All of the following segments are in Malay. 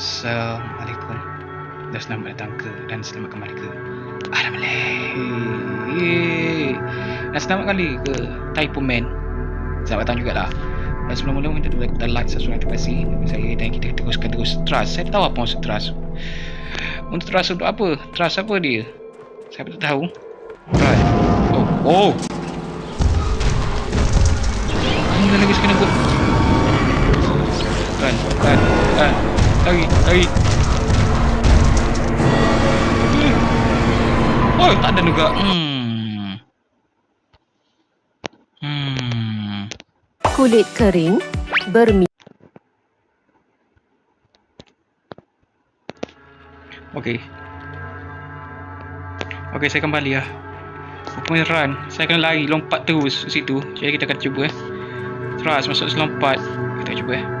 Assalamualaikum. Dan selamat datang ke dan selamat kembali ke Alam Malay dan selamat kali ke Typo Man. Selamat datang jugalah. Dan sebelum mula kita kita like subscribe notifikasi saya dan kita teruskan terus trust. Saya tahu apa maksud trust. Untuk trust untuk apa? Trust apa dia? Saya tak tahu? Right. Oh oh. Ini lagi sekena run run run lari lari Oh, tak ada juga. Hmm. Hmm. kulit kering, bermi Okey. Okey, saya kembali lah. Rupanya run. Saya kena lari, lompat terus situ. Jadi kita akan cuba eh. Terus masuk selompat. Kita cuba eh.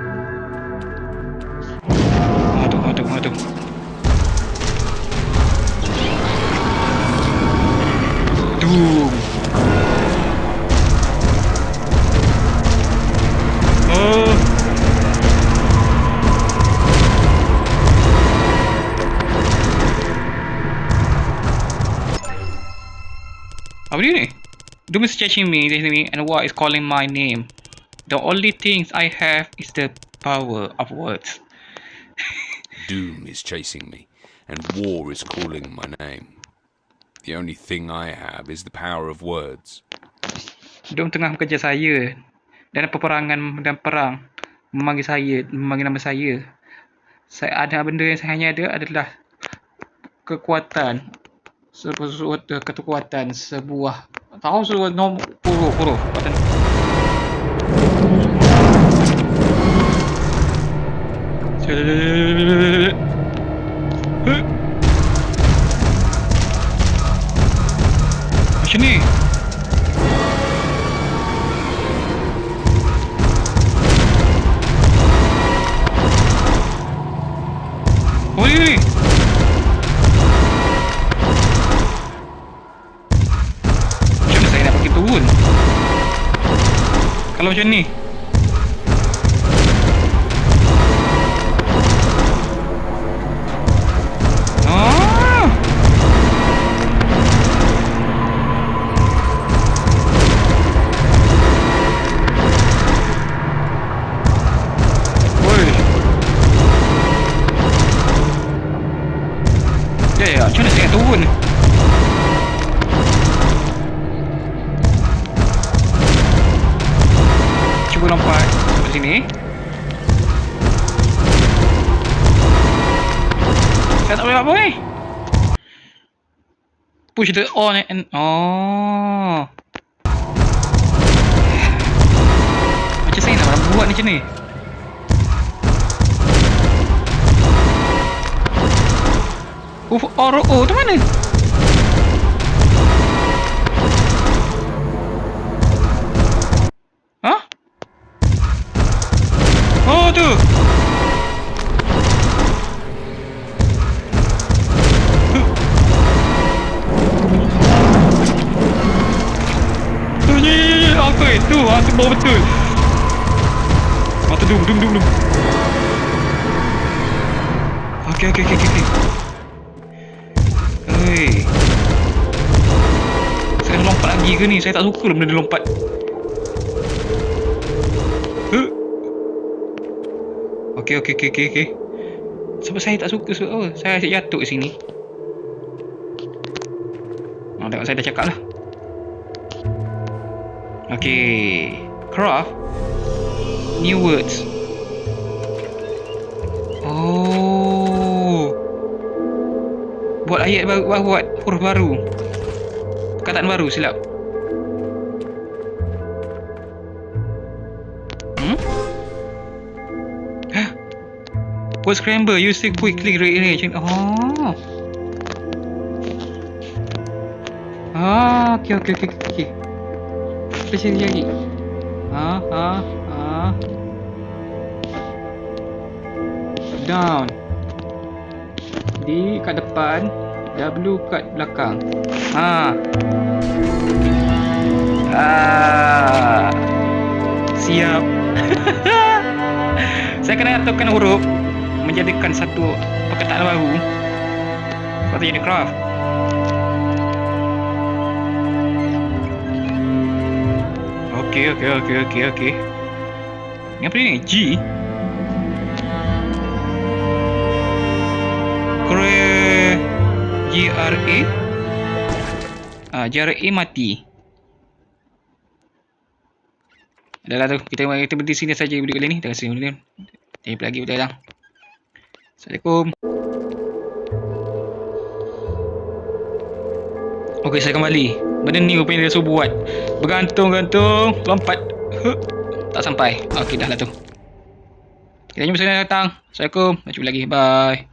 Dia ni? Doom is chasing me, chasing me, and what is calling my name? The only things I have is the power of words. Doom is chasing me, and war is calling my name. The only thing I have is the power of words. Doom tengah bekerja saya dan peperangan dan perang memanggil saya, memanggil nama saya. Saya ada benda yang saya hanya ada adalah kekuatan sebuah kekuatan sebuah tahu sebuah nombor puluh puluh kekuatan Kalau macam ni sini. Saya tak boleh buat apa ni. Push the on and oh. Macam saya nak buat macam ni. Uf, RO tu mana? Apa itu? Ah tu betul. Tu dum dum dum dum. Okey okey okey okey. Hei. Saya nak lompat lagi ke ni? Saya tak suka lah benda dia lompat. Okey okey okey okey okey. Sebab saya tak suka sebab oh, saya asyik jatuh kat sini. Oh, tengok saya dah cakap lah. Okey. Craft. New words. Oh. Buat ayat baru, buat, buat huruf baru. Perkataan baru silap. Hmm? Hah? Word scramble using quickly rearrange. Oh. Ah, okey okey okey okey. Sini lagi. Ah, ah, ah. Down. D kat depan, W kat belakang. Ha. Ah. Siap. Saya kena aturkan huruf menjadi jadikan satu perkataan baru tak jadi craft Okey, okey, okey, okey, okey. Apa ni? G? Kore... GRA? Ah, GRA mati. Dah lah tu. Kita, kita berhenti sini saja video kali ni. Terima kasih. Jumpa lagi video datang. Assalamualaikum. Okey, saya kembali. Benda ni rupanya dia suruh buat. Bergantung-gantung, lompat. Huh. Tak sampai. Okey, dah lah tu. Kita jumpa sekali datang. Assalamualaikum. Jumpa lagi. Bye.